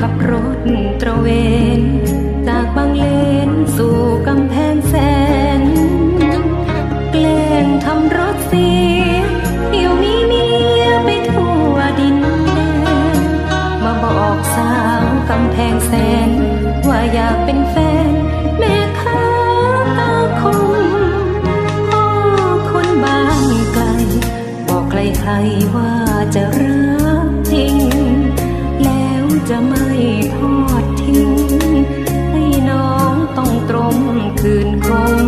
ขับรถตระเวน จากบางเลนสู่กำแพงแสน แกล้งทำรถเสียเที่ยวนี้เมียไปทั่วดินแดน มาบอกสาวกำแพงแสน ว่าอยากเป็นแฟน แม่ค้าตาคงพ่อคนบางไกล บอกใครๆว่าจะร อื่นคง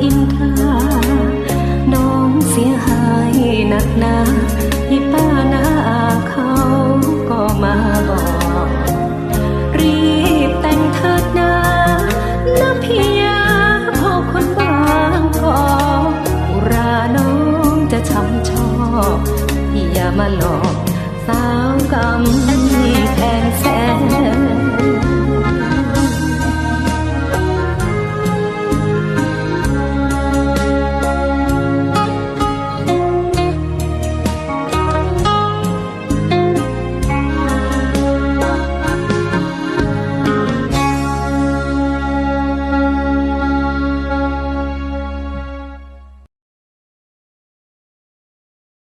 in time.